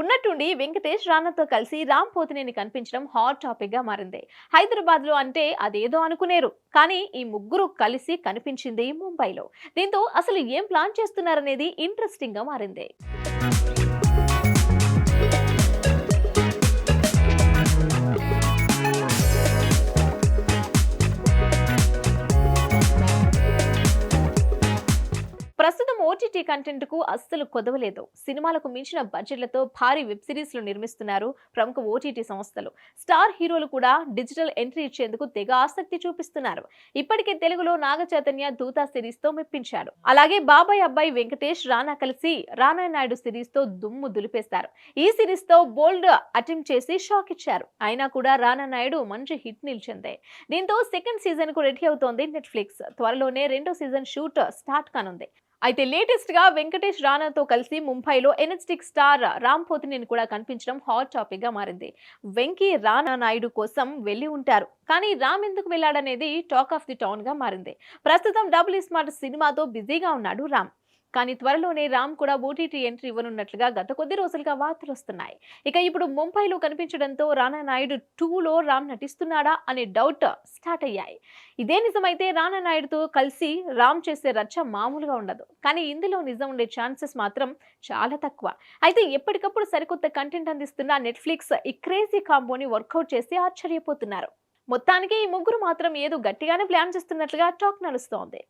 ఉన్నట్టుండి వెంకటేష్ రానాతో కలిసి రామ్ పోతినేని కనిపించడం హాట్ టాపిక్గా మారింది. హైదరాబాద్లో అంటే అదేదో అనుకునేరు. కానీ ఈ ముగ్గురు కలిసి కనిపించింది ముంబైలో. దీంతో అసలు ఏం ప్లాన్ చేస్తున్నారనేది ఇంట్రెస్టింగ్గా మారింది. ప్రస్తుతం ఓటీటీ కంటెంట్కు అస్సలు కొదవలేదు. సినిమాలకు మించిన బడ్జెట్లతో భారీ వెబ్ సిరీస్లు నిర్మిస్తున్నారు ప్రముఖ ఓటీటీ సంస్థలు. స్టార్ హీరోలు కూడా డిజిటల్ ఎంట్రీ ఇచ్చేందుకు తెగ ఆసక్తి చూపిస్తున్నారు. ఇప్పటికే తెలుగులో నాగ చైతన్య దూతా సిరీస్తో మెప్పించారు అలాగే బాబాయ్ అబ్బాయి వెంకటేష్ రానా కలిసి రానా నాయుడు సిరీస్తో దుమ్ము దులిపేశారు. ఈ సిరీస్తో బోల్డ్ అటెంప్ట్ చేసి షాక్ ఇచ్చారు. అయినా కూడా రానా నాయుడు మంచి హిట్ నిలిచింది. దీంతో సెకండ్ సీజన్కు రెడీ అవుతోంది నెట్ఫ్లిక్స్. త్వరలోనే రెండో సీజన్ షూట్ స్టార్ట్ కానుంది. అయితే లేటెస్ట్గా వెంకటేష్ రానాతో కలిసి ముంబైలో ఎనర్జెటిక్ స్టార్ రామ్ పోతినేని కూడా కనిపించడం హాట్ టాపిక్గా మారింది. వెంకీ రానా నాయుడు కోసం వెళ్ళి ఉంటారు. కానీ రామ్ ఎందుకు వెళ్ళాడనేది టాక్ ఆఫ్ ది టౌన్గా మారింది. ప్రస్తుతం డబుల్ స్మార్ట్ సినిమాతో బిజీగా ఉన్నాడు రామ్. కానీ త్వరలోనే రామ్ కూడా ఓటీటీ ఎంట్రీ ఇవ్వనున్నట్లుగా గత కొద్ది రోజులుగా వార్తలు వస్తున్నాయి ఇక ఇప్పుడు ముంబైలో కనిపించడంతో రానా నాయుడు టూలో రామ్ నటిస్తున్నాడా అనే డౌట్ స్టార్ట్ అయ్యాయి. ఇదే నిజమైతే రానా నాయుడుతో కలిసి రామ్ చేసే రచ్చ మామూలుగా ఉండదు. కానీ ఇందులో నిజం ఉండే ఛాన్సెస్ మాత్రం చాలా తక్కువ. అయితే ఎప్పటికప్పుడు సరికొత్త కంటెంట్ అందిస్తున్న నెట్ఫ్లిక్స్ ఈ క్రేజీ కాంబోని వర్కౌట్ చేసి ఆశ్చర్యపోతున్నారు. మొత్తానికి ఈ ముగ్గురు మాత్రం ఏదో గట్టిగానే ప్లాన్ చేస్తున్నట్లుగా టాక్ నడుస్తోంది.